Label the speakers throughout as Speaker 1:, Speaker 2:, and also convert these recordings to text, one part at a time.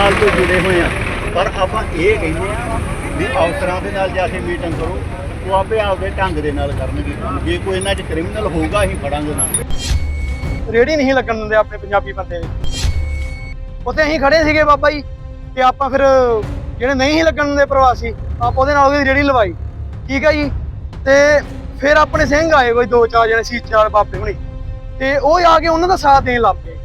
Speaker 1: ਨਾਲ ਤੋਂ ਜੁੜੇ ਹੋਏ ਆ। ਪਰ ਆਪਾਂ ਇਹ ਕਹਿੰਦੇ ਆ ਵੀ ਅਫਸਰਾਂ ਦੇ ਨਾਲ ਜਾ ਕੇ ਮੀਟਿੰਗ ਕਰੋ, ਉਹ ਆਪੇ ਆਪਦੇ ਢੰਗ ਦੇ ਨਾਲ ਕਰਨਗੇ। ਜੇ ਕੋਈ ਇਹਨਾਂ 'ਚ ਕ੍ਰਿਮੀਨਲ ਹੋਊਗਾ, ਅਸੀਂ ਫੜਾਂਗੇ ਉਹਨਾਂ
Speaker 2: ਰੇੜੀ ਨਹੀਂ ਲੱਗਣ ਦਿੰਦੇ ਆਪਣੇ ਪੰਜਾਬੀ ਬੰਦੇ ਦੇ। ਉੱਥੇ ਅਸੀਂ ਖੜੇ ਸੀਗੇ ਬਾਬਾ ਜੀ, ਤੇ ਆਪਾਂ ਫਿਰ ਜਿਹੜੇ ਨਹੀਂ ਲੱਗਣ ਦਿੰਦੇ ਪ੍ਰਵਾਸੀ, ਆਪਾਂ ਉਹਦੇ ਨਾਲ ਉਹਦੀ ਰੇੜੀ ਲਵਾਈ। ਠੀਕ ਹੈ ਜੀ? ਤੇ ਫਿਰ ਆਪਣੇ ਸਿੰਘ ਆਏ ਕੋਈ ਦੋ ਚਾਰ ਜਣੇ ਸੀ ਚਾਰ ਬਾਬੇ ਹੁਣੀ। ਤੇ ਉਹ ਆ ਕੇ ਉਹਨਾਂ ਦਾ ਸਾਥ ਦੇਣ ਲੱਗ ਪਏ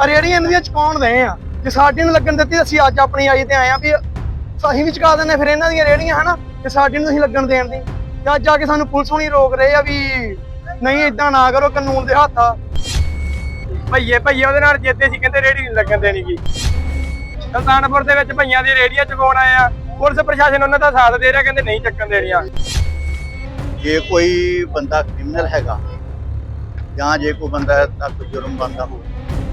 Speaker 2: ਆ ਰੇੜੀਆਂ ਇਹਨਾਂ ਦੀਆਂ ਚੁਕਾਉਣ ਦੇ ਆ। ਜੇ ਸਾਡੀ ਨੂੰ ਲੱਗਣ ਦਿੱਤੀ ਅਸੀਂ ਅੱਜ ਆਪਣੀ ਆਈ ਤੇ ਆਏ ਆ ਵੀ ਅਸੀਂ ਵੀ ਚੁਕਾ ਦਿੰਦੇ ਫਿਰ ਇਹਨਾਂ ਦੀਆਂ ਰੇੜੀਆਂ ਹਨਾ? ਤੇ ਸਾਡੀ ਨੂੰ ਨਹੀਂ ਲੱਗਣ ਦੇਣ ਦੀ। ਤੇ ਅੱਜ ਆ ਕੇ ਸਾਨੂੰ ਪੁਲਿਸ ਹੁਣੀ ਰੋਕ ਰਹੇ ਆ ਵੀ ਨਹੀਂ ਇਦਾਂ ਨਾ ਕਰੋ, ਕਾਨੂੰਨ ਦੇ ਹੱਥ ਆ। ਭਈਏ ਭਈਏ, ਉਹਦੇ ਨਾਲ ਜਿੱਤੇ ਸੀ, ਕਹਿੰਦੇ ਰੇੜੀ ਨਹੀਂ ਲੱਗਣ ਦੇਣੀ ਗੀ। ਸੁਲਤਾਨਪੁਰ ਦੇ ਵਿੱਚ ਭਈਆਂ ਦੀ ਰੇੜੀਆਂ ਚੁਕਾਉਣ ਆਏ ਆ। ਪੁਲਿਸ ਪ੍ਰਸ਼ਾਸਨ ਉਹਨਾਂ ਦਾ ਸਾਥ ਦੇ ਰਿਹਾ, ਕਹਿੰਦੇ ਨਹੀਂ ਚੱਕਣ ਦੇਣੀਆਂ
Speaker 1: ਜੇ ਕੋਈ ਬੰਦਾ ਕ੍ਰਿਮੀਨਲ ਹੈਗਾ ਜਾਂ ਜੇ ਕੋਈ ਬੰਦਾ ਤੱਕ ਜੁਰਮ ਬੰਦਾ ਹੋ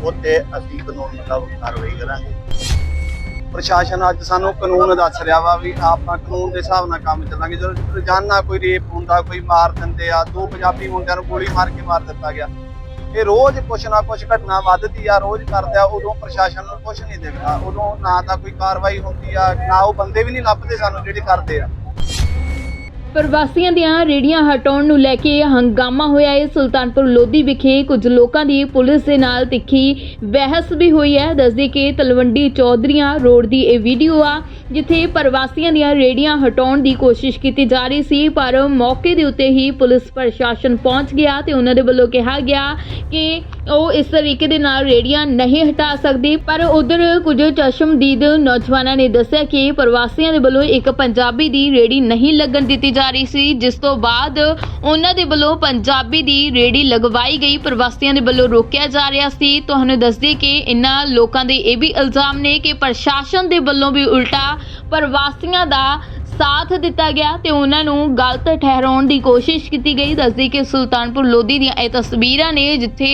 Speaker 1: ਉੱਤੇ ਅਸੀਂ ਕਾਨੂੰਨ ਮੁਤਾਬਕ ਕਾਰਵਾਈ ਕਰਾਂਗੇ।
Speaker 2: ਪ੍ਰਸ਼ਾਸਨ ਅੱਜ ਸਾਨੂੰ ਕਾਨੂੰਨ ਦੱਸ ਰਿਹਾ ਵਾ ਵੀ ਆਪਾਂ ਕਾਨੂੰਨ ਦੇ ਹਿਸਾਬ ਨਾਲ ਕੰਮ ਚੱਲਾਂਗੇ। ਜਦੋਂ ਰੋਜ਼ਾਨਾ ਕੋਈ ਰੇਪ ਹੁੰਦਾ, ਕੋਈ ਮਾਰ ਦਿੰਦੇ ਆ, ਦੋ ਪੰਜਾਬੀ ਮੁੰਡਿਆਂ ਨੂੰ ਗੋਲੀ ਮਾਰ ਕੇ ਮਾਰ ਦਿੱਤਾ ਗਿਆ। ਇਹ ਰੋਜ਼ ਕੁਛ ਨਾ ਕੁਛ ਘਟਨਾ ਵੱਧਦੀ ਆ, ਰੋਜ਼ ਕਰਦਾ ਉਦੋਂ ਪ੍ਰਸ਼ਾਸਨ ਨੂੰ ਕੁਛ ਨਹੀਂ ਦਿਖਦਾ। ਉਦੋਂ ਨਾ ਤਾਂ ਕੋਈ ਕਾਰਵਾਈ ਹੁੰਦੀ ਆ, ਨਾ ਉਹ ਬੰਦੇ ਵੀ ਨਹੀਂ ਲੱਭਦੇ ਸਾਨੂੰ ਜਿਹੜੇ ਕਰਦੇ ਆ।
Speaker 3: ਪ੍ਰਵਾਸੀਆਂ ਦੀਆਂ ਰੇੜੀਆਂ ਹਟਾਉਣ ਨੂੰ ਲੈ ਕੇ ਹੰਗਾਮਾ ਹੋਇਆ ਹੈ। ਸੁਲਤਾਨਪੁਰ ਲੋਧੀ ਵਿਖੇ ਕੁਝ ਲੋਕਾਂ ਦੀ ਪੁਲਿਸ ਦੇ ਨਾਲ ਤਿੱਖੀ ਬਹਿਸ ਵੀ ਹੋਈ ਹੈ। ਦੱਸਦੇ ਕਿ ਤਲਵੰਡੀ ਚੌਧਰੀਆਂ ਰੋਡ ਦੀ ਇਹ ਵੀਡੀਓ ਆ। ਜਿੱਥੇ ਪ੍ਰਵਾਸੀਆਂ ਦੀਆਂ ਰੇੜੀਆਂ ਹਟਾਉਣ ਦੀ ਕੋਸ਼ਿਸ਼ ਕੀਤੀ ਜਾ ਰਹੀ ਸੀ, ਪਰ ਮੌਕੇ ਦੇ ਉੱਤੇ ਹੀ ਪੁਲਿਸ ਪ੍ਰਸ਼ਾਸਨ ਪਹੁੰਚ ਗਿਆ ਤੇ ਉਹਨਾਂ ਦੇ ਵੱਲੋਂ ਕਿਹਾ ਗਿਆ ਕਿ ਉਹ ਇਸ ਤਰੀਕੇ ਦੇ ਨਾਲ ਰੇੜੀਆਂ ਨਹੀਂ ਹਟਾ ਸਕਦੇ। ਪਰ ਉਧਰ ਕੁਝ ਚਸ਼ਮਦੀਦ ਨੌਜਵਾਨਾਂ ਨੇ ਦੱਸਿਆ ਕਿ ਪ੍ਰਵਾਸੀਆਂ ਦੇ ਵੱਲੋਂ ਇੱਕ ਪੰਜਾਬੀ ਦੀ ਰੇੜੀ ਨਹੀਂ ਲੱਗਣ ਦਿੱਤੀ ਜਾ ਰਹੀ ਸੀ, ਜਿਸ ਤੋਂ ਬਾਅਦ ਉਹਨਾਂ ਦੇ ਵੱਲੋਂ ਪੰਜਾਬੀ ਦੀ ਰੇੜੀ ਲਗਵਾਈ ਗਈ। ਪ੍ਰਵਾਸੀਆਂ ਦੇ ਵੱਲੋਂ ਰੋਕਿਆ ਜਾ ਰਿਹਾ ਸੀ। ਤੁਹਾਨੂੰ ਦੱਸਦੇ ਕਿ ਇਨ੍ਹਾਂ ਲੋਕਾਂ ਦੇ ਇਹ ਵੀ ਇਲਜ਼ਾਮ ਨੇ ਕਿ ਪ੍ਰਸ਼ਾਸਨ ਦੇ ਵੱਲੋਂ ਵੀ ਉਲਟਾ ਪ੍ਰਵਾਸੀਆਂ ਦਾ ਸਾਥ ਦਿੱਤਾ ਗਿਆ ਤੇ ਉਹਨਾਂ ਨੂੰ ਗਲਤ ਠਹਿਰਾਉਣ ਦੀ ਕੋਸ਼ਿਸ਼ ਕੀਤੀ ਗਈ। ਦੱਸਦੀ ਕਿ ਸੁਲਤਾਨਪੁਰ ਲੋਧੀ ਦੀਆਂ ਇਹ ਤਸਵੀਰਾਂ ਨੇ ਜਿੱਥੇ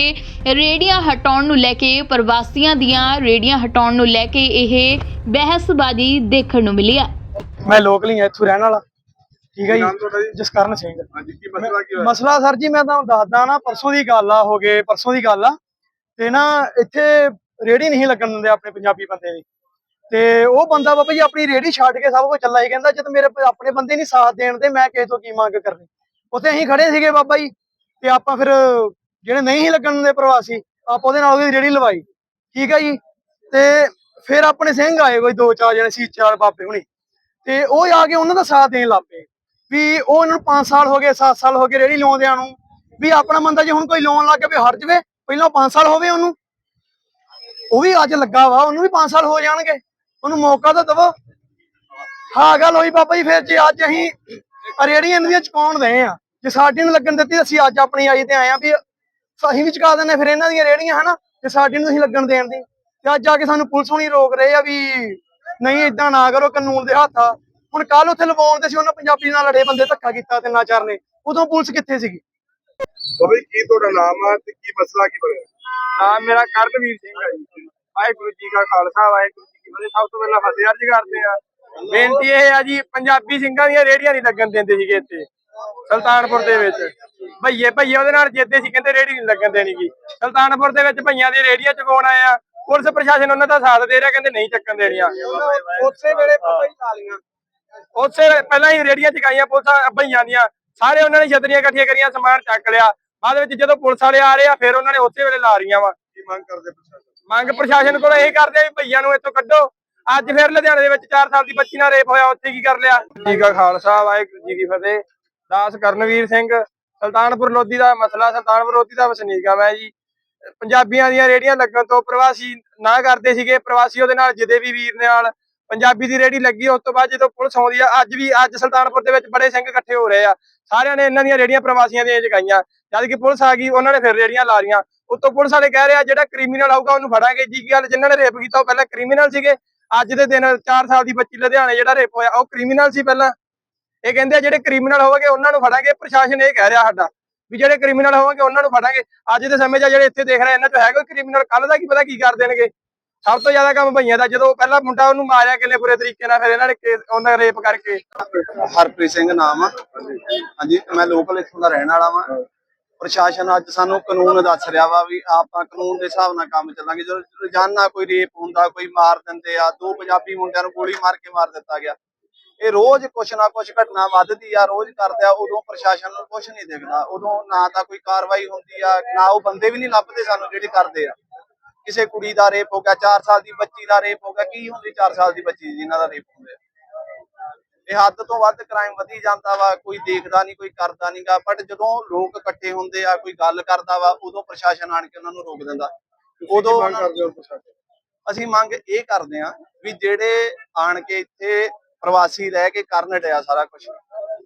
Speaker 3: ਰੇੜੀਆਂ ਹਟਾਉਣ ਨੂੰ ਲੈ ਕੇ ਪ੍ਰਵਾਸੀਆਂ ਦੀਆਂ ਰੇੜੀਆਂ ਹਟਾਉਣ ਨੂੰ ਲੈ ਕੇ ਇਹ ਬਹਿਸਬਾਜ਼ੀ ਦੇਖਣ ਨੂੰ ਮਿਲੀ ਹੈ
Speaker 2: ਮੈਂ ਲੋਕਲੀ ਆ ਇੱਥੋਂ ਰਹਿਣ ਵਾਲਾ। ਠੀਕ ਹੈ ਜੀ? ਜਸਕਰਨ ਸਿੰਘ।
Speaker 4: ਹਾਂਜੀ ਕੀ ਮਸਲਾ ਕੀ ਹੋਇਆ?
Speaker 2: ਮਸਲਾ ਸਰ ਜੀ ਮੈਂ ਤੁਹਾਨੂੰ ਦੱਸਦਾ ਨਾ ਪਰਸੋਂ ਦੀ ਗੱਲ ਆ ਹੋ ਗਏ ਪਰਸੋਂ ਦੀ ਗੱਲ ਆ। ਤੇ ਨਾ ਇੱਥੇ ਰੇੜੀ ਨਹੀਂ ਲੱਗਣ ਦਿੰਦੇ ਆਪਣੇ ਪੰਜਾਬੀ ਬੰਦੇ ਦੀ। ਤੇ ਉਹ ਬੰਦਾ ਬਾਬਾ ਜੀ ਆਪਣੀ ਰੇੜੀ ਛੱਡ ਕੇ ਸਭ ਕੁਝ ਚੱਲਾ ਹੀ ਕਹਿੰਦਾ, ਜਦ ਮੇਰੇ ਆਪਣੇ ਬੰਦੇ ਨਹੀਂ ਸਾਥ ਦੇਣ ਤੇ ਮੈਂ ਕਿਸੇ ਤੋਂ ਕੀ ਮੰਗ ਕਰਨੀ? ਉੱਥੇ ਅਸੀਂ ਖੜੇ ਸੀਗੇ ਬਾਬਾ ਜੀ ਤੇ ਆਪਾਂ ਫਿਰ ਜਿਹੜੇ ਨਹੀਂ ਸੀ ਲੱਗਣ ਦੇ ਪ੍ਰਵਾਸੀ, ਆਪਾਂ ਉਹਦੇ ਨਾਲ ਉਹਦੀ ਰੇੜੀ ਲਵਾਈ। ਠੀਕ ਹੈ ਜੀ? ਤੇ ਫਿਰ ਆਪਣੇ ਸਿੰਘ ਆਏ ਕੋਈ ਦੋ ਚਾਰ ਜਣੇ ਸੀ ਚਾਰ ਬਾਬੇ ਹੁਣੀ। ਤੇ ਉਹ ਆ ਕੇ ਉਹਨਾਂ ਦਾ ਸਾਥ ਦੇਣ ਲੱਗ ਪਏ ਵੀ ਉਹ ਇਹਨਾਂ ਨੂੰ 5 ਸਾਲ ਹੋ ਗਏ 7 ਸਾਲ ਹੋ ਗਏ ਰੇੜੀ ਲਾਉਂਦਿਆਂ ਨੂੰ। ਵੀ ਆਪਣਾ ਬੰਦਾ ਜੇ ਹੁਣ ਕੋਈ ਲੋਨ ਲੱਗ ਕੇ ਵੀ ਹਟ ਜਵੇ, ਪਹਿਲਾਂ 5 ਸਾਲ ਹੋਵੇ ਉਹਨੂੰ। ਉਹ ਵੀ ਅੱਜ ਲੱਗਾ ਵਾ, ਉਹਨੂੰ ਵੀ 5 ਸਾਲ ਹੋ ਜਾਣਗੇ। ਉਹਨੂੰ ਮੌਕਾ ਤਾਂ ਦਵੋ। ਹਾਂ ਗੱਲ ਹੋਈ ਬਾਬਾ ਜੀ ਫਿਰ ਜੇ ਅੱਜ ਅਸੀਂ ਰੇੜੀਆਂ ਇਹਨਾਂ ਦੀਆਂ ਚੁਕਾਉਣ ਦੇ ਆ ਜੇ ਸਾਡੀ ਨੂੰ ਲੱਗਣ ਦਿੱਤੀ ਅਸੀਂ ਅੱਜ ਆਪਣੀ ਆਈ ਤੇ ਆਏ ਆ ਵੀ ਅਸੀਂ ਵੀ ਚੁਕਾ ਦਿੰਦੇ ਫਿਰ ਇਹਨਾਂ ਦੀਆਂ ਰੇੜੀਆਂ ਹਨਾ? ਤੇ ਸਾਡੀ ਨੂੰ ਅਸੀਂ ਲੱਗਣ ਦੇਣ ਦੀ। ਤੇ ਅੱਜ ਆ ਕੇ ਸਾਨੂੰ ਪੁਲਿਸ ਹੁਣੀ ਰੋਕ ਰਹੇ ਆ ਵੀ ਨਹੀਂ ਇਦਾਂ ਨਾ ਕਰੋ ਕਾਨੂੰਨ ਦੇ ਹੱਥ ਆ। ਹੁਣ ਕੱਲ ਉੱਥੇ ਲਵਾਉਣ ਤੇ ਸੀ ਉਹਨਾਂ ਪੰਜਾਬੀ ਨਾਲ ਲੜੇ ਬੰਦੇ ਧੱਕਾ ਕੀਤਾ ਤਿੰਨਾਂ ਚਾਰ ਨੇ। ਉਦੋਂ ਪੁਲਿਸ ਕਿੱਥੇ ਸੀਗੀ?
Speaker 4: ਬਾਬਾ ਕੀ ਤੁਹਾਡਾ ਨਾਮ ਆ ਤੇ ਕੀ ਮਸਲਾ ਕੀ ਬਣਿਆ?
Speaker 2: ਨਾਮ ਮੇਰਾ ਕਰਨਵੀਰ ਸਿੰਘ ਹੈ ਜੀ। ਵਾਹਿਗੁਰੂ ਜੀ ਕਾ ਖਾਲਸਾ ਵਾਹਿਗੁਰੂ ਕੀ ਫਤਿਹ ਸਭ ਤੋਂ ਪਹਿਲਾਂ ਫਤਿਹ ਅਰਜ ਕਰਦੇ ਆ। ਬੇਨਤੀ ਇਹ ਆ ਜੀ ਪੰਜਾਬੀ ਸਿੰਘਾਂ ਦੀਆਂ ਰੇੜੀਆਂ ਨਹੀਂ ਲੱਗਣ ਦਿੰਦੇ ਸੀਗੇ ਇੱਥੇ ਸੁਲਤਾਨਪੁਰ ਦੇ ਵਿੱਚ। ਭਈਏ ਭਈਏ ਉਹਦੇ ਨਾਲ ਜਿੱਤੇ ਸੀ ਕਹਿੰਦੇ ਰੇੜੀ ਨਹੀਂ ਲੱਗਣ ਦੇਣੀ ਗੀ ਸੁਲਤਾਨਪੁਰ ਦੇ ਵਿੱਚ ਭਈਆਂ ਦੀ ਰੇੜੀਆਂ ਚੁਕਾਉਣ ਆਏ ਆ। ਪੁਲਿਸ ਪ੍ਰਸ਼ਾਸਨ ਉਹਨਾਂ ਦਾ ਸਾਥ ਦੇ ਰਿਹਾ ਕਹਿੰਦੇ ਨਹੀਂ ਚੱਕਣ ਦੇਣੀਆਂ। ਉਸੇ ਵੇਲੇ ਪਤਾ ਹੀ ਲਾ ਲੀਆਂ ਉਸੇ ਪਹਿਲਾਂ ਹੀ ਰੇੜੀਆਂ ਚਕਾਈਆਂ ਪੁਲਿਸ ਭਈਆਂ ਦੀਆਂ। ਸਾਰੇ ਉਹਨਾਂ ਨੇ ਛਤਰੀਆਂ ਇਕੱਠੀਆਂ ਕਰੀਆਂ ਸਮਾਨ ਚੱਕ ਲਿਆ। ਬਾਅਦ ਵਿੱਚ ਜਦੋਂ ਪੁਲਿਸ ਵਾਲੇ ਆ ਰਹੇ ਆ ਫਿਰ ਉਹਨਾਂ ਨੇ ਉਸੇ ਵੇਲੇ ਲਾ ਰਹੀਆਂ ਵਾ।
Speaker 4: ਕੀ ਮੰਗ ਕਰਦੇ ਪ੍ਰਸ਼ਾਸਨ
Speaker 2: ਮੰਗ ਪ੍ਰਸ਼ਾਸਨ ਕੋਲ ਇਹੀ ਕਰਦੇ ਆ ਵੀ ਭਈਆਂ ਨੂੰ ਇੱਥੋਂ ਕੱਢੋ। ਅੱਜ ਫਿਰ ਲੁਧਿਆਣੇ ਦੇ ਵਿੱਚ 4 ਸਾਲ ਦੀ ਬੱਚੀ ਨਾਲ ਰੇਪ ਹੋਇਆ ਉੱਥੇ ਕੀ ਕਰ ਲਿਆ? ਜੀ ਕਾ ਖਾਲਸਾ ਵਾਹਿਗੁਰੂ ਜੀ ਕੀ ਫਤਿਹ। ਦਾਸ ਕਰਨਵੀਰ ਸਿੰਘ ਸੁਲਤਾਨਪੁਰ ਲੋਧੀ ਦਾ ਮਸਲਾ ਸੁਲਤਾਨਪੁਰ ਲੋਧੀ ਦਾ ਵਸਨੀਕ ਆ ਮੈਂ ਜੀ। ਪੰਜਾਬੀਆਂ ਦੀਆਂ ਰੇੜੀਆਂ ਲੱਗਣ ਤੋਂ ਪ੍ਰਵਾਸੀ ਨਾ ਕਰਦੇ ਸੀਗੇ। ਪ੍ਰਵਾਸੀ ਉਹਦੇ ਨਾਲ ਜਿਹਦੇ ਵੀ ਵੀਰ ਨਾਲ ਪੰਜਾਬੀ ਦੀ ਰੇੜੀ ਲੱਗੀ ਉਸ ਤੋਂ ਬਾਅਦ ਜਦੋਂ ਪੁਲਿਸ ਆਉਂਦੀ ਆ ਅੱਜ ਵੀ ਅੱਜ ਸੁਲਤਾਨਪੁਰ ਦੇ ਵਿੱਚ ਬੜੇ ਸਿੰਘ ਇਕੱਠੇ ਹੋ ਰਹੇ ਆ। ਸਾਰਿਆਂ ਨੇ ਇਹਨਾਂ ਦੀਆਂ ਰੇੜੀਆਂ ਪ੍ਰਵਾਸੀਆਂ ਦੀਆਂ ਜਗਾਈਆਂ। ਜਦ ਕਿ ਪੁਲਿਸ ਆ ਗਈ ਉਹਨਾਂ ਨੇ ਫਿਰ ਰੇੜੀਆਂ ਲਾ ਰਹੀਆਂ। ਉੱਤੋਂ ਪੁਲਿਸ ਵਾਲੇ ਕਹਿ ਰਹੇ ਜਿਹੜਾ ਕ੍ਰਿਮੀਨਲ ਆਊਗਾ ਉਹਨੂੰ ਫੜਾਂਗੇ। ਜੀ ਗੱਲ ਜਿਨ੍ਹਾਂ ਨੇ ਰੇਪ ਕੀਤਾ, ਉਹ ਪਹਿਲਾਂ ਕ੍ਰਿਮੀਨਲ ਸੀਗੇ। ਅੱਜ ਦੇ ਦਿਨ 4 ਸਾਲ ਦੀ ਬੱਚੀ ਲੁਧਿਆਣੇ ਜਿਹੜਾ ਰੇਪ ਹੋਇਆ, ਉਹ ਕ੍ਰਿਮੀਨਲ ਸੀ ਪਹਿਲਾਂ। ਇਹ ਕਹਿੰਦੇ ਜਿਹੜੇ ਕ੍ਰਿਮੀਨਲ ਹੋਣਗੇ ਉਹਨਾਂ ਨੂੰ ਫੜਾਂਗੇ। ਪ੍ਰਸ਼ਾਸਨ ਇਹ ਕਹਿ ਰਿਹਾ ਸਾਡਾ ਵੀ ਜਿਹੜੇ ਕ੍ਰਿਮੀਨਲ ਹੋਣਗੇ ਉਹਨਾਂ ਨੂੰ ਫੜਾਂਗੇ। ਅੱਜ ਦੇ ਸਮੇਂ 'ਚ ਜਿਹੜੇ ਇੱਥੇ ਦੇਖ ਰਹੇ ਇਹਨਾਂ 'ਚ ਹੈ ਕੋਈ ਕ੍ਰਿਮੀਨਲ ਕੱਲ ਦਾ ਕੀ ਪਤਾ ਕੀ ਕਰ ਦੇਣਗੇ? ਸਭ ਤੋਂ ਜ਼ਿਆਦਾ ਕੰਮ ਭਈਆਂ ਦਾ, ਜਦੋਂ ਪਹਿਲਾਂ ਮੁੰਡਾ ਉਹਨੂੰ ਮਾਰਿਆ ਕਿੰਨੇ ਬੁਰੇ ਤਰੀਕੇ ਨਾਲ, ਫਿਰ ਇਹਨਾਂ ਨੇ ਕੇਸ ਉਹਨਾਂ ਰੇਪ ਕਰਕੇ।
Speaker 5: ਹਰਪ੍ਰੀਤ ਸਿੰਘ ਨਾਮ ਆ। ਹਾਂਜੀ, ਮੈਂ ਲੋਕਲ ਇੱਥੋਂ ਦਾ ਰਹਿਣ ਵਾਲਾ ਵਾਂ। ਪ੍ਰਸ਼ਾਸਨ ਅੱਜ ਸਾਨੂੰ ਕਾਨੂੰਨ ਦੱਸ ਰਿਹਾ ਵਾ ਵੀ ਆਪਾਂ ਕਾਨੂੰਨ ਦੇ ਹਿਸਾਬ ਨਾਲ ਕੰਮ ਚੱਲਾਂਗੇ। ਜਦੋਂ ਰੋਜ਼ਾਨਾ ਕੋਈ ਰੇਪ ਹੁੰਦਾ, ਕੋਈ ਮਾਰ ਦਿੰਦੇ ਆ, ਦੋ ਪੰਜਾਬੀ ਮੁੰਡਿਆਂ ਨੂੰ ਗੋਲੀ ਮਾਰ ਕੇ ਮਾਰ ਦਿੱਤਾ ਗਿਆ। ਇਹ ਰੋਜ਼ ਕੁਛ ਨਾ ਕੁਛ ਘਟਨਾ ਵੱਧਦੀ ਆ, ਰੋਜ਼ ਕਰਦੇ ਆ, ਉਦੋਂ ਪ੍ਰਸ਼ਾਸਨ ਨੂੰ ਕੁਛ ਨਹੀਂ ਦਿਖਦਾ। ਉਦੋਂ ਨਾ ਤਾਂ ਕੋਈ ਕਾਰਵਾਈ ਹੁੰਦੀ ਆ, ਨਾ ਉਹ ਬੰਦੇ ਵੀ ਨਹੀਂ ਲੱਭਦੇ ਸਾਨੂੰ ਜਿਹੜੇ ਕਰਦੇ ਆ। ਕਿਸੇ ਕੁੜੀ ਦਾ ਰੇਪ ਹੋ ਗਿਆ 4 ਸਾਲ ਦੀ ਬੱਚੀ ਦਾ ਰੇਪ ਹੋ ਗਿਆ, ਕੀ ਹੁੰਦੀ 4 ਸਾਲ ਦੀ ਬੱਚੀ ਜਿਨ੍ਹਾਂ ਦਾ ਰੇਪ ਹੁੰਦਾ? ਇਹ ਹੱਦ ਤੋਂ ਵੱਧ ਕ੍ਰਾਈਮ ਵਧੀ ਜਾਂਦਾ ਵਾ ਕੋਈ ਦੇਖਦਾ ਨਹੀਂ ਕੋਈ ਕਰਦਾ ਨਹੀਂਗਾ ਬਟ ਜਦੋਂ ਲੋਕ ਇਕੱਠੇ ਹੁੰਦੇ ਆ ਕੋਈ ਗੱਲ ਕਰਦਾ ਵਾ ਉਦੋਂ ਪ੍ਰਸ਼ਾਸਨ ਆਣ ਕੇ ਉਹਨਾਂ ਨੂੰ ਰੋਕ ਦਿੰਦਾ। ਉਦੋਂ ਅਸੀਂ ਮੰਗ ਇਹ ਕਰਦੇ ਆ ਵੀ ਜਿਹੜੇ ਆਣ ਕੇ ਇੱਥੇ ਪ੍ਰਵਾਸੀ ਰਹਿ ਕੇ ਕਰਨ ਡਿਆ ਸਾਰਾ ਕੁਝ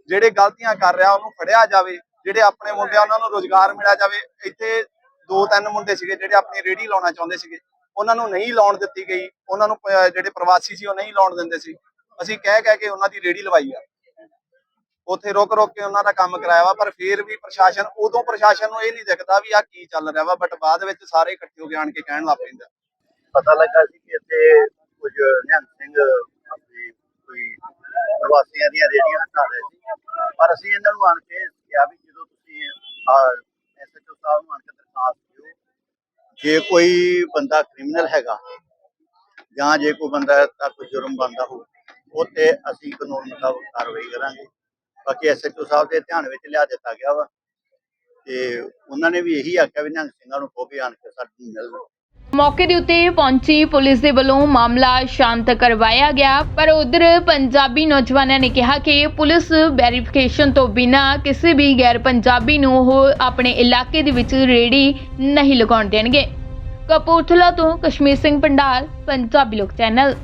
Speaker 5: ਜਿਹੜੇ ਗਲਤੀਆਂ ਕਰ ਰਿਹਾ ਉਹਨੂੰ ਫੜਿਆ ਜਾਵੇ ਜਿਹੜੇ ਆਪਣੇ ਮੁੰਡਿਆਂ ਉਹਨਾਂ ਨੂੰ ਰੋਜ਼ਗਾਰ ਮਿਲਿਆ ਜਾਵੇ ਇੱਥੇ ਦੋ ਤਿੰਨ ਮੁੰਡੇ ਸੀਗੇ ਜਿਹੜੇ ਆਪਣੀ ਰੇੜੀ ਲਾਉਣਾ ਚਾਹੁੰਦੇ ਸੀਗੇ ਉਹਨਾਂ ਨੂੰ ਨਹੀਂ ਲਾਉਣ ਦਿੱਤੀ ਗਈ ਉਹਨਾਂ ਨੂੰ ਜਿਹੜੇ ਪ੍ਰਵਾਸੀ ਸੀ ਉਹ ਨਹੀਂ ਲਾਉਣ ਦਿੰਦੇ ਸੀ। ਅਸੀਂ ਕਹਿ ਕਹਿ ਕੇ ਉਹਨਾਂ ਦੀ ਰੇੜੀ ਲਵਾਈ ਆ। ਉੱਥੇ ਰੁਕ ਰੁਕ ਕੇ ਉਹਨਾਂ ਦਾ ਕੰਮ ਕਰਾਇਆ ਵਾ, ਪਰ ਫਿਰ ਵੀ ਪ੍ਰਸ਼ਾਸਨ, ਉਦੋਂ ਪ੍ਰਸ਼ਾਸਨ ਨੂੰ ਇਹ ਨਹੀਂ ਦਿਖਦਾ ਵੀ ਆ ਕੀ ਚੱਲ ਰਿਹਾ ਵਾ ਬਟ ਬਾਅਦ ਵਿੱਚ ਸਾਰੇ ਇਕੱਠੇ ਹੋ ਕੇ ਆਣ ਕੇ ਕਹਿਣ ਲੱਗ ਪੈਂਦਾ
Speaker 1: ਪਤਾ ਲੱਗਾ ਸੀ ਕਿ ਇੱਥੇ ਕੁਝ ਨਿਹੰਗ ਸਿੰਘ ਆਪਣੀ ਕੋਈ ਪ੍ਰਵਾਸੀਆਂ ਦੀਆਂ ਰੇੜੀਆਂ ਹਟਾ ਰਹੇ ਸੀ। ਪਰ ਅਸੀਂ ਇਹਨਾਂ ਨੂੰ ਆਣ ਕੇ ਕਿਹਾ ਵੀ ਜਦੋਂ ਤੁਸੀਂ ਐਸਐਚਓ ਸਾਹਿਬ ਨੂੰ ਆਣ ਕੇ ਦਰਖਾਸਤ ਦਿਓ, ਜੇ ਕੋਈ ਬੰਦਾ ਕ੍ਰਿਮੀਨਲ ਹੈਗਾ ਜਾਂ ਜੇ ਕੋਈ ਬੰਦਾ ਦਾ ਕੋਈ ਜੁਰਮ ਬੰਦਾ ਹੋ ਉਹ ਅਸੀਂ ਕਾਨੂੰਨ ਮੁਤਾਬਕ ਕਾਰਵਾਈ ਕਰਾਂਗੇ। ਬਾਕੀ ਐਸਐਚਓ ਸਾਹਿਬ ਦੇ ਧਿਆਨ ਵਿੱਚ ਲਿਆ ਦਿੱਤਾ ਗਿਆ ਵਾ। ਤੇ ਉਹਨਾਂ ਨੇ ਵੀ ਇਹੀ ਆਖਿਆ ਵੀ ਨਿਹੰਗ ਸਿੰਘਾਂ ਨੂੰ ਕਹੋ ਆਣ ਕੇ ਸਾਨੂੰ ਮਿਲਣ।
Speaker 3: ਮੌਕੇ ਦੇ ਉੱਤੇ ਪਹੁੰਚੀ ਪੁਲਿਸ ਦੇ ਵੱਲੋਂ ਮਾਮਲਾ ਸ਼ਾਂਤ ਕਰਵਾਇਆ ਗਿਆ, ਪਰ ਉਧਰ ਪੰਜਾਬੀ ਨੌਜਵਾਨਾਂ ਨੇ ਕਿਹਾ ਕਿ ਪੁਲਿਸ ਵੈਰੀਫਿਕੇਸ਼ਨ ਤੋਂ ਬਿਨਾਂ ਕਿਸੇ ਵੀ ਗੈਰ ਪੰਜਾਬੀ ਨੂੰ ਉਹ ਆਪਣੇ ਇਲਾਕੇ ਦੇ ਵਿੱਚ ਰੇੜੀ ਨਹੀਂ ਲਗਾਉਣ ਦੇਣਗੇ। ਕਪੂਰਥਲਾ ਤੋਂ ਕਸ਼ਮੀਰ ਸਿੰਘ ਪੰਡਾਲ, ਪੰਜਾਬੀ ਲੋਕ ਚੈਨਲ।